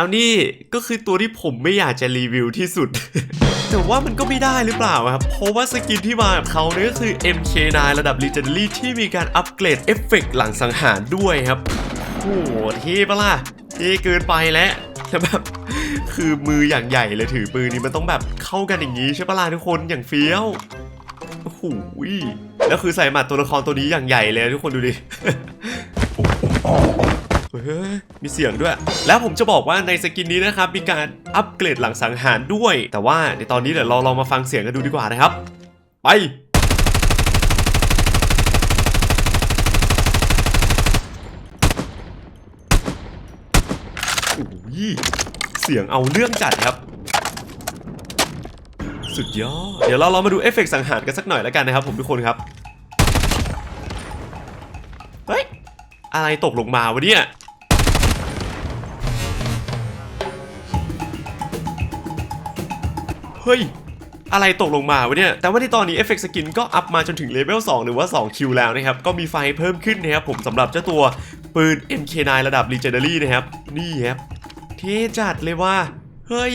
แล้วนี่ก็คือตัวที่ผมไม่อยากจะรีวิวที่สุด แต่ว่ามันก็ไม่ได้หรือเปล่าครับ เพราะว่าสกินที่มากับเขาเนี่ยก็คือ MK9 ระดับ Legendary ที่มีการอัปเกรดเอฟเฟกต์หลังสังหารด้วยครับโอ้โหเท่ปะล่ะเท่เกินไปแล้วแต่แบบคือมืออย่างใหญ่เลยถือปืนนี่มันต้องแบบเข้ากันอย่างนี้ใช่ปะล่ะทุกคนอย่างเฟี้ยวโอ้โหแล้วคือใส่หมัดตัวละครตัวนี้อย่างใหญ่เลยทุกคนดูดิ เฮ้ยมีเสียงด้วย แล้วผมจะบอกว่าในสกินนี้นะครับ มีการอัปเกรดหลังสังหารด้วย แต่ว่าในตอนนี้เดี๋ยวเราลองมาฟังเสียงกันดูดีกว่านะครับ ไปโอ้ยเสียงเอาเรื่องจัดครับสุดยอด เดี๋ยวเราลองมาดูเอฟเฟกต์สังหารกันสักหน่อยแล้วกันนะครับผมทุกคนครับ เฮ้ย อะไรตกลงมาวะเนี่ย เฮ้ย อะไรตกลงมาวะเนี่ย แต่ว่าในตอนนี้เอฟเฟกต์สกินก็อัพมาจนถึงเลเวล2หรือว่า 2 คิวแล้วนะครับ ก็มีไฟเพิ่มขึ้นนะครับผมสำหรับเจ้าตัวปืน MK9 ระดับ Legendary นะครับ นี่ครับ เท่จัดเลยว่า เฮ้ย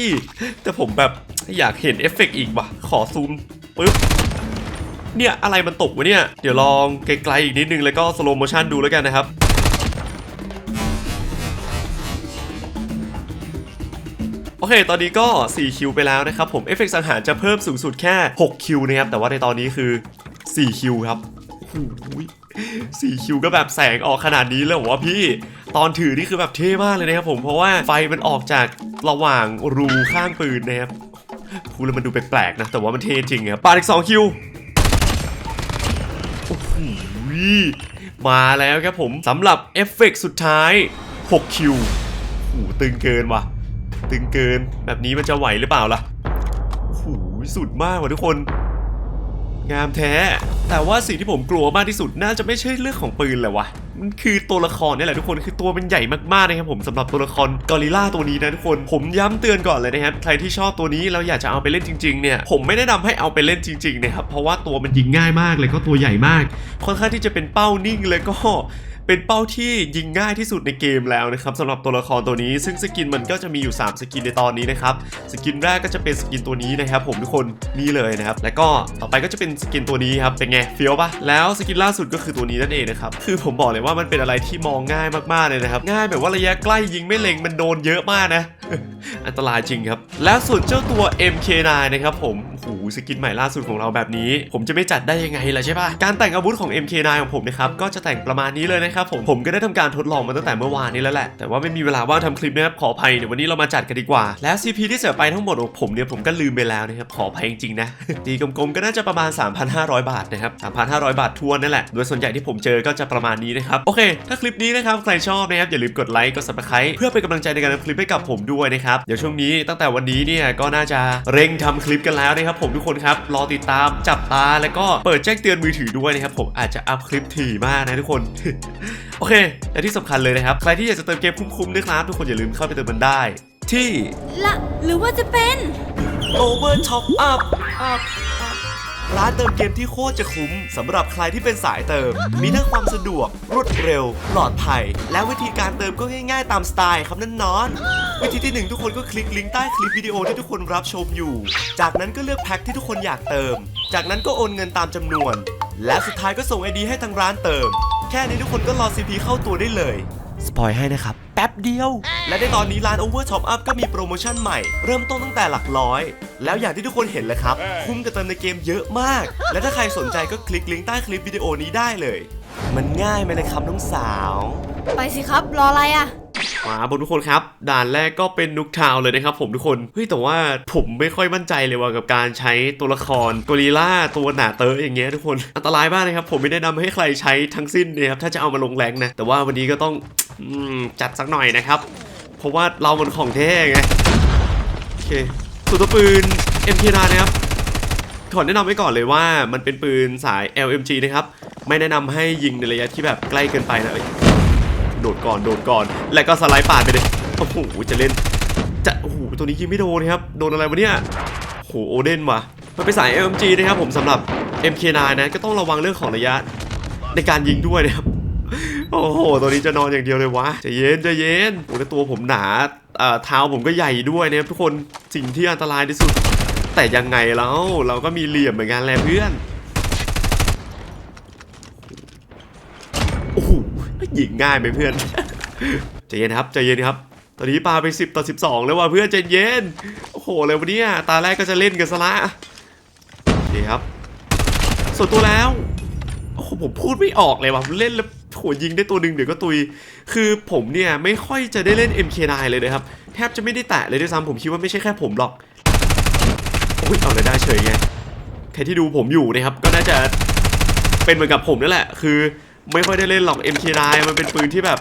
แต่ผมแบบอยากเห็นเอฟเฟกต์อีกว่ะ ขอซูมปึ๊บเนี่ยอะไรมันตกวะเนี่ย เดี๋ยวลองไกลๆอีกนิดนึงแล้วก็สโลโมชันดูแล้วกันนะครับ อเค ตอนนี้ก็ 4 คิวไปแล้วนะครับผมเอฟเฟกต์สังหารจะเพิ่มสูงสุดแค่ 6 คิวนะครับ แต่ว่าในตอนนี้คือ 4 คิวครับหสี่คิวก็แบบแสงออกขนาดนี้เลยเหรอวะพี่ ตอนถือนี่คือแบบเท่มากเลยนะครับผมเพราะว่าไฟมันออกจากระหว่างรูข้างปืนนะครับพูแล้วมันดูแปลกๆนะ แต่ว่ามันเท่จริงครับปาดอีก2คิวโอ้โหมาแล้วครับผมสำหรับเอฟเฟกต์สุดท้าย 6 คิวโอ้ตึงเกินว่ะ ตึงเกิน แบบนี้มันจะไหวหรือเปล่าล่ะโอ้โหสุดมากว่ะทุกคน งามแท้ แต่ว่าสิ่งที่ผมกลัวมากที่สุดน่าจะไม่ใช่เรื่องของปืนแหละวะ มันคือตัวละครนี่แหละทุกคน คือตัวมันใหญ่มากๆนะครับผมสำหรับตัวละครกอริลลาตัวนี้นะทุกคน ผมย้ำเตือนก่อนเลยนะครับ ใครที่ชอบตัวนี้แล้วอยากจะเอาไปเล่นจริงๆเนี่ย ผมไม่แนะนำให้เอาไปเล่นจริงๆนะครับ เพราะว่าตัวมันยิงง่ายมากเลยก็ตัวใหญ่มาก ค่อนข้างที่จะเป็นเป้านิ่งเลยก็ เป็นเป้าที่ยิงง่ายที่สุดในเกมแล้วนะครับสำหรับตัวละครตัวนี้ ซึ่งสกินมันก็จะมีอยู่ 3 สกินในตอนนี้นะครับสกินแรกก็จะเป็นสกินตัวนี้นะครับผมทุกคนนี่เลยนะครับแล้วก็ต่อไปก็จะเป็นสกินตัวนี้ครับเป็นไงเฟี้ยวปะแล้วสกินล่าสุดก็คือตัวนี้นั่นเองนะครับคือผมบอกเลยว่ามันเป็นอะไรที่มองง่ายมากๆเลยนะครับง่ายแบบว่าระยะใกล้ยิงไม่เล็งมันโดนเยอะมากนะ อันตรายจริงครับ แล้วส่วนเจ้าตัว MK9 นะครับผมโอ้โหสกินใหม่ล่าสุดของเราแบบนี้ ผมจะไม่จัดได้ยังไงล่ะใช่ปะการแต่งอาวุธของ MK9 ของผมนะครับก็จะแต่งประมาณนี้เลยนะครับครับผมผมก็ได้ทำการทดลองมาตั้งแต่เมื่อวานนี้แล้วแหละ แต่ว่าไม่มีเวลาว่างทำคลิปนะครับขออภัยเดี๋ยววันนี้เรามาจัดกันดีกว่า แล้ว CP ที่เสียไปทั้งหมดของผมเนี่ยผมก็ลืมไปแล้วนะครับขออภัยจริงๆนะตีกลมๆก็น่าจะประมาณ 3,500 บาทนะครับ3,500 บาททวนนั่นแหละโดยส่วนใหญ่ที่ผมเจอก็จะประมาณนี้นะครับโอเค ถ้าคลิปนี้นะครับใครชอบนะครับอย่าลืมกดไลค์กด subscribe เพื่อเป็นกำลังใจในการทำคลิปให้กับผมด้วยนะครับเดี๋ยวช่วงนี้ตั้งแต่วันนี้เนี่ยก็น่าจะเร่งทำคลิปกันแล้วนะครับผมทุกคนครับรอติดตามจับตาแล้วก็เปิดแจ้งเตือนมือถือด้วยนะครับผมอาจจะอัพคลิปถี่มากนะทุกคนโอเค และที่สำคัญเลยนะครับ ใครที่อยากจะเติมเกมคุ้มๆนะครับทุกคนอย่าลืมเข้าไปเติมมันได้ ที่ละหรือว่าจะเป็น Over Top Up Up Up ร้านเติมเกมที่โคตรจะคุ้มสำหรับใครที่เป็นสายเติม มีทั้งความสะดวก รวดเร็ว ปลอดภัย และวิธีการเติมก็ง่ายๆ ตามสไตล์ครับนั่นนอน วิธีที่หนึ่งทุกคนก็คลิกลิงก์ใต้คลิปวิดีโอที่ทุกคนรับชมอยู่ จากนั้นก็เลือกแพ็คที่ทุกคนอยากเติม จากนั้นก็โอนเงินตามจำนวน และสุดท้ายก็ส่งไอดีให้ทางร้านเติม แค่นี้ทุกคนก็รอ CP เข้าตัวได้เลย สปอยให้นะครับ แป๊บเดียว และในตอนนี้ร้าน Over Top Up ก็มีโปรโมชั่นใหม่ เริ่มต้นตั้งแต่หลักร้อย แล้วอย่างที่ทุกคนเห็นเลยครับ คุ้มกับเติมในเกมเยอะมาก และถ้าใครสนใจก็คลิกลิงก์ใต้คลิปวิดีโอนี้ได้เลย มันง่ายไหมเลยครับน้องสาว ไปสิครับ รออะไรอะ มาบนทุกคนครับ ด่านแรกก็เป็นนุกทาวน์เลยนะครับผมทุกคน เฮ้ยแต่ว่าผมไม่ค่อยมั่นใจเลยว่ากับการใช้ตัวละครกอริลล่าตัวหนาเตอะอย่างเงี้ยทุกคน อันตรายมากนะครับ ผมไม่แนะนำให้ใครใช้ทั้งสิ้นนะครับถ้าจะเอามาลงแรงนะ แต่ว่าวันนี้ก็ต้องอจัดสักหน่อยนะครับ เพราะว่าเรามันของแท้ไง โอเคส่วนตัวปืน MK9 นะครับขอแนะนำไว้ก่อนเลยว่ามันเป็นปืนสาย LMG นะครับ ไม่แนะนำให้ยิงในระยะที่แบบใกล้เกินไปนะเอ้ย โดดก่อนโดดก่อน แล้วก็สไลด์ปาดไปเลยโอ้โหจะเล่น จะโอ้โหตัวนี้ยิงไม่โดนครับโดนอะไรวะเนี่ยโอ้โหโอเดนว่ะมันเป็นสาย LMG นะครับผมสำหรับ MK9 นะก็ต้องระวังเรื่องของระยะในการยิงด้วยนะครับโอ้โห ตัวนี้จะนอนอย่างเดียวเลยวะจะเย็นจะเย็นโอ้แล้วตัวผมหนาเอ่อเท้าผมก็ใหญ่ด้วยนะครับทุกคนสิ่งที่อันตรายที่สุด แต่ยังไงแล้วเราก็มีเหลี่ยมเหมือนกันแหละเพื่อน โอ้โหห ยิงง่ายไหมเพื่อนใจเย็นครับใจเย็นครับ ตอนนี้ปาไป 10 ต่อ 12 แล้วว่ะเพื่อนใจเย็น โอ้โหเลยวันนี้ตาแรกก็จะเล่นกันซะละโอเคครับ ส่วนตัวแล้วโอ้โหผมพูดไม่ออกเลยว่ะเล่นแล้วโหยิงได้ตัวหนึ่งเดี๋ยวก็ตุย คือผมเนี่ยไม่ค่อยจะได้เล่น MK9 เลยนะครับ แทบจะไม่ได้แตะเลยด้วยซ้ำผมคิดว่าไม่ใช่แค่ผมหรอกโอ้ยเอาเลยได้เฉยไงใครที่ดูผมอยู่นะครับก็น่าจะเป็นเหมือนกับผมนั่นแหละ คือ ไม่ค่อยได้เล่นหรอก MK9 มันเป็นปืนที่แบบ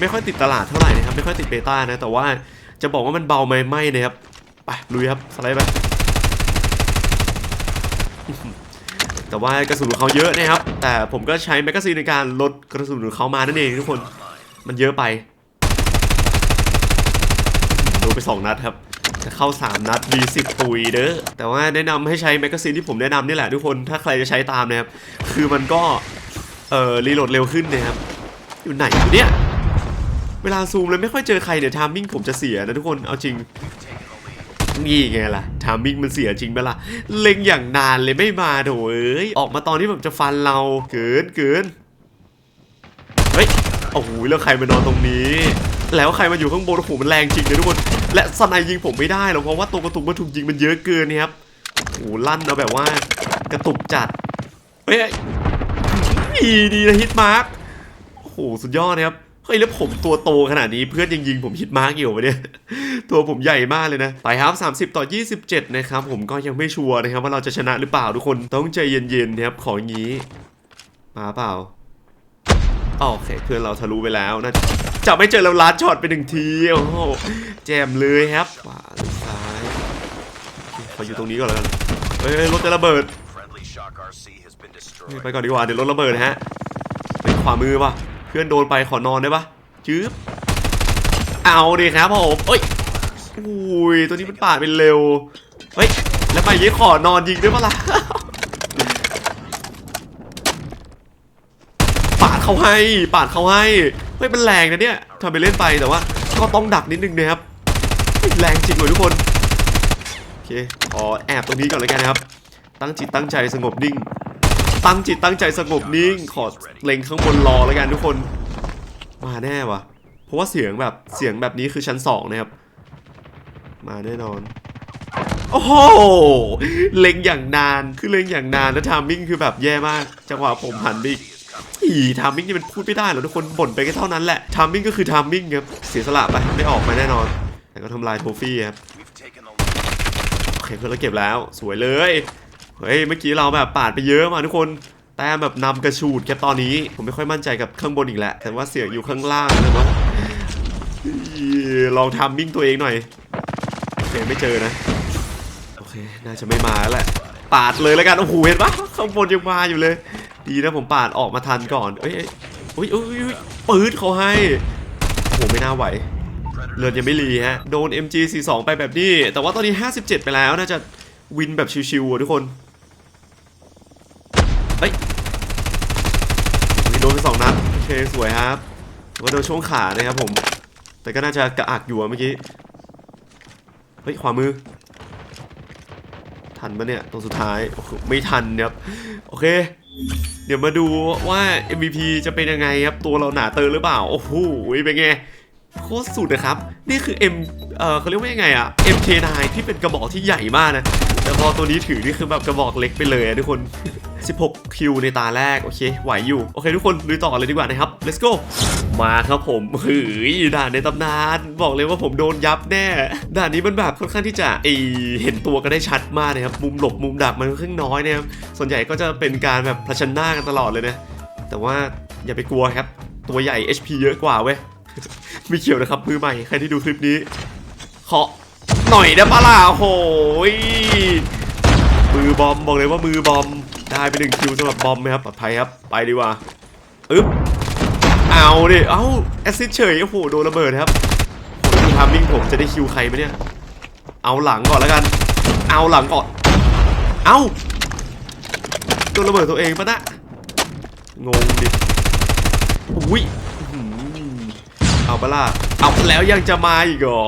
ไม่ค่อยติดตลาดเท่าไหร่นะครับ ไม่ค่อยติดเบต้านะ แต่ว่าจะบอกว่ามันเบาไหมไม่นะครับ ไปลุยครับ สไลด์ไป แต่ว่ากระสุนของเขาเยอะนะครับ แต่ผมก็ใช้แมกกาซีนในการลดกระสุนของเขามานั่นเองทุกคน มันเยอะไป โดนไป 2 นัดครับจะเข้า 3 นัด V10 ตุยเด้อ แต่ว่าแนะนำให้ใช้แมกกาซีนที่ผมแนะนำนี่แหละทุกคน ถ้าใครจะใช้ตามนะครับ คือมันก็ เอ่อรีโหลดเร็วขึ้นนะครับ อยู่ไหนเนี่ย เวลาซูมเลยไม่ค่อยเจอใครเนี่ยทามมิ่งผมจะเสียนะทุกคน เอาจริงนี่ไงล่ะทามมิ่งมันเสียจริงไหมล่ะ เล็งอย่างนานเลยไม่มาโถเอ้ย ออกมาตอนที่แบบจะฟันเรา เกินเกินเฮ้ย โอ้โห แล้วใครมานอนตรงนี้ แล้วใครมาอยู่ข้างบนโอ้โหมันแรงจริงเลยทุกคน และสไนยิงผมไม่ได้หรอกเพราะว่าตัวกระตุกมันถูกยิงมันเยอะเกินนะครับ โอ้โหลั่นเอาแบบว่ากระตุกจัด เฮ้ย ดีดีนะฮิตมาร์คโอ้โหสุดยอดนะครับเฮ้ยแล้วผมตัวโตขนาดนี้เพื่อนยังยิงผมฮิตมาร์กอยู่วะเนี่ย ตัวผมใหญ่มากเลยนะไปครับ 30 ต่อ 27 นะครับ ผมก็ยังไม่ชัวร์นะครับ ว่าเราจะชนะหรือเปล่าทุกคนต้องใจเย็นๆนะครับของอย่างนี้ มาเปล่าโอเคเพื่อนเราทะลุไปแล้วนะจะไม่เจอแล้วลัดช็อตไปหนึ่งทีโอ้โหแจมเลยครับขวาหรือซ้ายเขออยู่ตรงนี้ก่อนแล้วกันเฮ้ยรถจะระเบิด ไปก่อนดีกว่าเดี๋ยวรถระเบิดนะฮะไปขวามือป่ะเพื่อนโดนไปขอนอนได้ปะจื๊บเอาดิครับผมเอ้ยอุ้ยตัวนี้มันปาดเป็นเร็วเฮ้ยแล้วไปยี่ขอนอนยิงได้ปะล่ะปาดเขาให้ปาดเขาให้เฮ้ยมันแรงนะเนี่ยทำไปเล่นไปแต่ว่า ก็ต้องดักนิดนึงนะครับแรงจริงเลยทุกคนโอเคขอแอบตรงนี้ก่อนเลยกันนะครับ ตั้งจิตตั้งใจสงบนิ่ง ตั้งจิตตั้งใจสงบนิ่ง ขอเล็งข้างบนรอแล้วกันทุกคน มาแน่วะเพราะว่าเสียงแบบเสียงแบบนี้คือชั้นสองนะครับ มาแน่นอน โอ้โห เล็งอย่างนาน คือเล็งอย่างนานแล้วทามมิ่งคือแบบแย่มาก จังหวะผมหันไปอีกอีทามมิ่งนี่มันพูดไม่ได้หรอกทุกคนบ่นไปแค่เท่านั้นแหละทามมิ่งก็คือทามมิ่งครับเสียสละไปไม่ออกมาแน่นอน แต่ก็ทำลายโทฟี่ครับโอเคเพื่อนเราเก็บแล้วสวยเลย เฮ้ยเมื่อกี้เราแบบปาดไปเยอะมาทุกคนแต้มแบบนำกระชูดแค่ตอนนี้ ผมไม่ค่อยมั่นใจกับข้างบนอีกแหละแต่ว่าเสียงอยู่ข้างล่างนะว่าลองทำมิ่งตัวเองหน่อยโอเคไม่เจอนะโอเคน่าจะไม่มาแล้วแหละปาดเลยแล้วกันโอ้โหเห็นปะข้างบนยังมาอยู่เลย ดีนะผมปาดออกมาทันก่อนเอ้ยเอ้ยอุ้ยอุ้ยปืดเขาให้โหไม่น่าไหวเลือดยังไม่รีฮะโดน MG42 ไปแบบนี้ แต่ว่าตอนนี้ 57 ไปแล้วน่าจะวินแบบชิวๆอะทุกคน เฮ้ยโดนไปสองนัดโอเคสวยครับว่าโดนช่วงขานะครับผม แต่ก็น่าจะกระอักอยู่เมื่อกี้ เฮ้ยขวามือ ทันปะเนี่ยตรงสุดท้ายไม่ทันครับ โอเค เดี๋ยวมาดูว่า MVP จะเป็นยังไงครับ ตัวเราหนาเตอร์หรือเปล่า โอ้โหเป็นไงโคตรสุดนะครับ นี่คือ M เอ่อเขาเรียกว่ายังไงอะ MK9 ที่เป็นกระบอกที่ใหญ่มากนะ แต่พอตัวนี้ถือนี่คือแบบกระบอกเล็กไปเลยทุกคน 16 คิวในตาแรก โอเค ไหวอยู่ โอเคทุกคนลุยต่อเลยดีกว่านะครับ let's go มาครับผมเฮ้ยด่านในตำนาน บอกเลยว่าผมโดนยับแน่ ด่านนี้มันแบบค่อนข้างที่จะไอเห็นตัวก็ได้ชัดมากนะครับ มุมหลบมุมดักมันค่อนข้างน้อยนะครับ ส่วนใหญ่ก็จะเป็นการแบบผชันหน้ากันตลอดเลยนะ แต่ว่าอย่าไปกลัวครับ ตัวใหญ่ HP เยอะกว่าเว้ย ไม่เกี่ยวนะครับมือใหม่ ใครที่ดูคลิปนี้ขอหน่อยได้ปะล่ะโอ้โหยมือบอมบอกเลยว่ามือบอม ได้ไปหนึ่งคิวสำหรับบอมไหมครับปลอดภัยครับ ไปดีกว่าอึ๊บเอาดิเอ้าแอซิดเฉยโอ้โหโดนระเบิดครับดูทามมิ่งผมจะได้คิวใครไหมเนี่ย เอาหลังก่อนแล้วกัน เอาหลังก่อน เอาโดนระเบิดตัวเองปะนะงงดิอุ้ยเอาปะล่ะเอาแล้วยังจะมาอีกเหรอ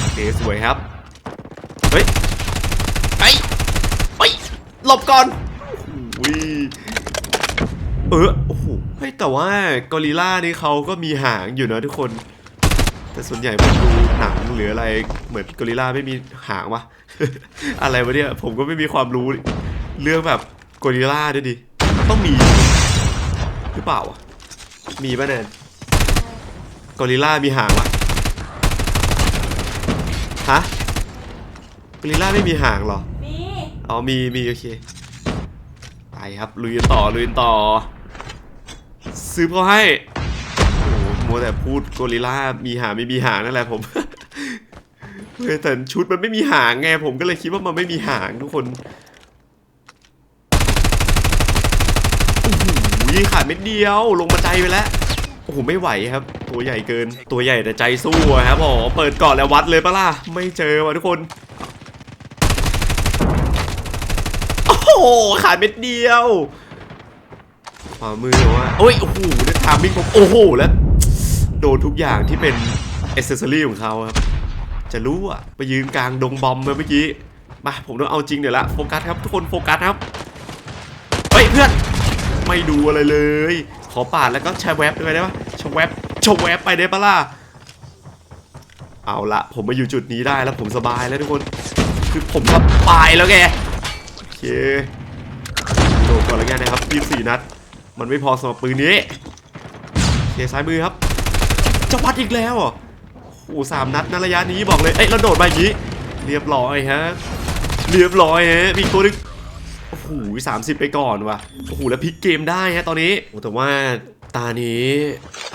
โอเคสวยครับ เฮ้ย หลบก่อนอุ้ยเออโอ้โหเฮ้ยแต่ว่ากอริลล่านี่เขาก็มีหางอยู่นะทุกคน แต่ส่วนใหญ่ผมดูหนังหรืออะไรเหมือนกอริลล่าไม่มีหางวะอะไรวะเนี่ยผมก็ไม่มีความรู้เรื่องแบบกอริลล่าด้วยดิต้องมีหรือเปล่าวะมีป่ะแนนกอริลล่ามีหางวะฮะกอริลล่าไม่มีหางเหรอมี อ๋อมีมีโอเค ไปครับลุยต่อลุยต่อ ซื้อเขาให้ โอ้โหมัวแต่พูดโกอริล่ามีหางไม่มีหางนั่นแหละผมเฮ้ยแต่ชุดมันไม่มีหางไงผมก็เลยคิดว่ามันไม่มีหางทุกคนโอ้โหขาดเม็ดเดียวลงมาใจไปแล้วโอ้โหไม่ไหวครับ ตัวใหญ่เกินตัวใหญ่แต่ใจสู้ครับผมเปิดก่อนแล้ววัดเลยปะล่ะไม่เจอว่ะทุกคน โอ้ขาดเม็ดเดียวขวามือว่าโอ้ยโอ้โหนี่ทามมิ่งผมโอ้โหแล้วโดนทุกอย่างที่เป็นอเซสซอรี่ของเขาครับ จะรู้อะไปยืนกลางดงบอมมาเมื่อกี้มาผมต้องเอาจริงเดี๋ยวละโฟกัสครับทุกคนโฟกัสครับเฮ้ยเพื่อนไม่ดูอะไรเลย ขอปาดแล้วก็แชร์แว็บไปได้ปะแชร์แว็บแชร์แว็บไปได้ปะล่ะเอาละผมมาอยู่จุดนี้ได้แล้วผมสบายแล้วทุกคน คือผมสบายแล้วแก เคโดดก่อนแล้วกันนะครับ24นัด มันไม่พอสำหรับปืนนี้โอเคซ้ายมือครับจะวัดอีกแล้วเหรอโอ้โหสามนัดนะระยะนี้บอกเลย เอ้ยแล้วโดดมาอย่างนี้ เรียบร้อยฮะ เรียบร้อยฮะ มีตัวนึงโอ้โหสามสิบไปก่อนว่ะ โอ้โห แล้วพลิกเกมได้ฮะตอนนี้โอ้แต่ว่าตานี้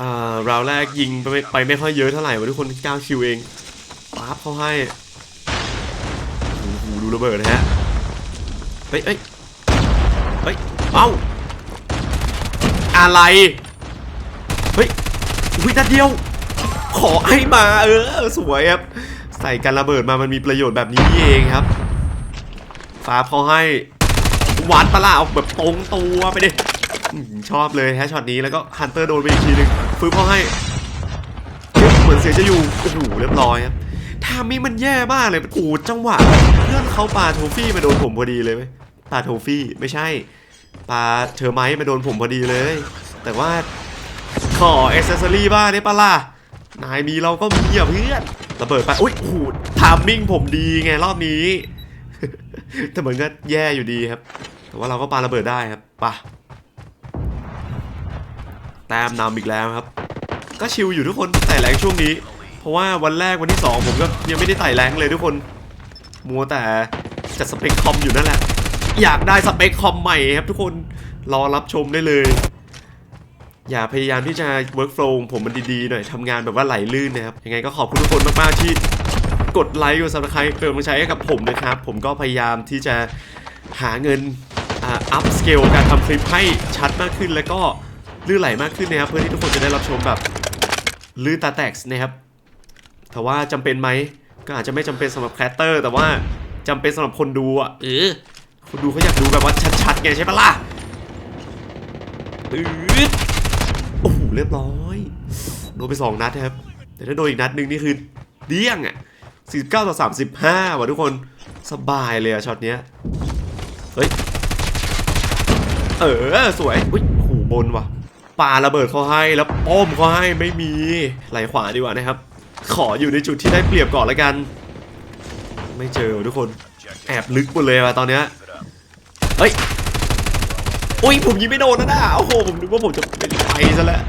อ่าราวแรกยิงไปไม่ไปไม่ค่อยเยอะเท่าไหร่วะทุกคน9คิวเองปั๊บเขาให้โอ้โหดูระเบิดนะฮะ ฮ้ยเฮ้ยเฮ้ยเอ้าอะไรเฮ้ยวินัดเดียว ขอให้มาเออสวยครับ ใส่กันระเบิดมามันมีประโยชน์แบบนี้เองครับฟ้าเขาให้วัดปล่ะเอาแบบตรงตัวไปดิชอบเลยแฮชช็อตนี้แล้วก็ฮันเตอร์โดนไปอีกทีหนึ่งฟื้นเขาให้เหมือนเสียจะอยู่โอ้โหเรียบร้อยครับ ทามิมันแย่มากเลยโอ้จังหวะเพื่อนเขาปาโทฟี่มาโดนผมพอดีเลยไหมปาโทฟี่ไม่ใช่ปาเทอร์ไมท์มาโดนผมพอดีเลย แต่ว่าขอเอเซสซอรี่บ้างได้ปะล่ะนายมีเราก็มีอะเพื่อนระเบิดไปอุ้ยโอ้โหทามมิ่งผมดีไงรอบนี้ แต่เหมือนก็แย่อยู่ดีครับ แต่ว่าเราก็ปาระเบิดได้ครับปะแต้มนำอีกแล้วครับ ก็ชิลอยู่ทุกคนไต่แรงช่วงนี้ เพราะว่าวันแรกวันที่สองผมก็ยังไม่ได้ไต่แรงเลยทุกคน มัวแต่จัดสเปคคอมอยู่นั่นแหละ อยากได้สเปคคอมใหม่ครับทุกคนรอรับชมได้เลย อย่าพยายามที่จะ workflow ผมมันดีๆหน่อยทำงานแบบว่าไหลลื่นนะครับ ยังไงก็ขอบคุณทุกคนมากๆที่กดไลค์กด subscribe เป็นกำลังใจให้กับผมนะครับ ผมก็พยายามที่จะหาเงินอ่า up scale การทำคลิปให้ชัดมากขึ้นแล้วก็ลื่นไหลมากขึ้นนะครับ เพื่อที่ทุกคนจะได้รับชมแบบลื่นตาแตกนะครับ แต่ว่าจำเป็นไหมก็อาจจะไม่จำเป็นสำหรับแคสเตอร์ แต่ว่าจำเป็นสำหรับคนดูอะเออคนดูเขาอยากดูแบบว่าชัดๆไงใช่ปะล่ะอืดโอ้โหเรียบร้อยโดนไปสองนัดครับ แต่ถ้าโดนอีกนัดหนึ่งนี่คือเดี้ยงอะ49ต่อ35ว่ะทุกคนสบายเลยอะช็อตเนี้ยเฮ้ยเออสวยอุ้ยโอ้โหบนว่ะปาระเบิดเขาให้แล้วป้อมเขาให้ไม่มีไหลขวาดีกว่านะครับ ขออยู่ในจุดที่ได้เปรียบก่อนละกัน ไม่เจอทุกคนแอบลึกหมดเลยว่ะตอนเนี้ยเฮ้ยอุ้ยผมยิงไม่โดนนะน่ะโอ้โหผมนึกว่าผมจะเป็นไปซะแล้ว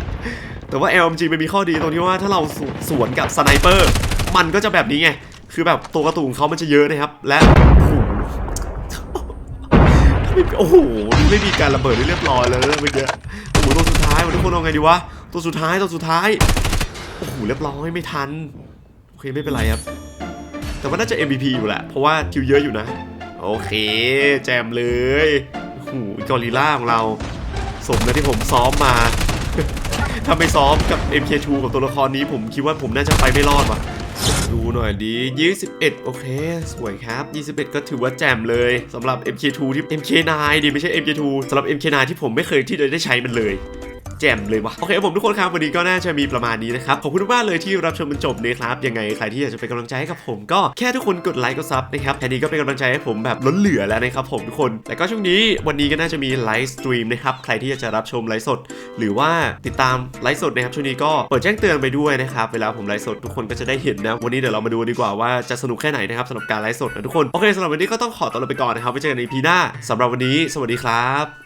แต่ว่า LMG มันมีข้อดีตรงที่ว่าถ้าเราสวสวนกับสไนเปอร์มันก็จะแบบนี้ไงคือแบบตัวกระตุนของเขามันจะเยอะนะครับ และโอ้โหถ้าไม่โอ้โหไม่มีการระเบิดเรียบร้อยเลยเมื่อกี้โอ้โหตัวสุดท้ายวันทุกคนเอาไงดีวะตัวสุดท้ายตัวสุดท้าย โอ้โหเรียบร้อยไม่ทัน โอเคไม่เป็นไรครับ แต่ว่าน่าจะ MVP อยู่แหละ เพราะว่าคิวเยอะอยู่นะ โอเค แจมเลยโอ้โหกอริล่าของเรา สมแล้วที่ผมซ้อมมา ถ้าไม่ซ้อมกับ MK2 กับตัวละครนี้ผมคิดว่าผมน่าจะไปไม่รอดว่ะดูหน่อยดี 21 โอเค สวยครับ 21 ก็ถือว่าแจ่มเลยสำหรับ MK2 ที่ MK9 ดิไม่ใช่ MK2 สำหรับ MK9 ที่ผมไม่เคยที่จะได้ใช้มันเลย จ่มเลยวะโอเคผมทุกคนครับวันนี้ก็น่าจะมีประมาณนี้นะครับขอบคุณมากเลยที่รับชมจนจบนะครับยังไงใครที่อยากจะเป็นกำลังใจให้กับผมก็แค่ทุกคนกดไลค์กดซับนะครับแค่นี้ก็เป็นกำลังใจให้ผมแบบล้นเหลือแล้วนะครับผมทุกคนแต่ก็ช่วงนี้วันนี้ก็น่าจะมีไลฟ์สตรีมนะครับใครที่อยากจะรับชมไลฟ์สด หรือว่าติดตามไลฟ์สดนะครับช่วงนี้ก็เปิดแจ้งเตือนไปด้วยนะครับเวลาผมไลฟ์สดทุกคนก็จะได้เห็นนะวันนี้เดี๋ยวเรามาดูดีกว่าว่าจะสนุกแค่ไหนนะครับสำหรับการไลฟ์สดนะทุกคนโอเคสำหรับวันนี้ก็ต้องขอตัวลาไปก่อนนะครับไว้เจอกันในพีหน้าสำหรับวันนี้ สวัสดีครับ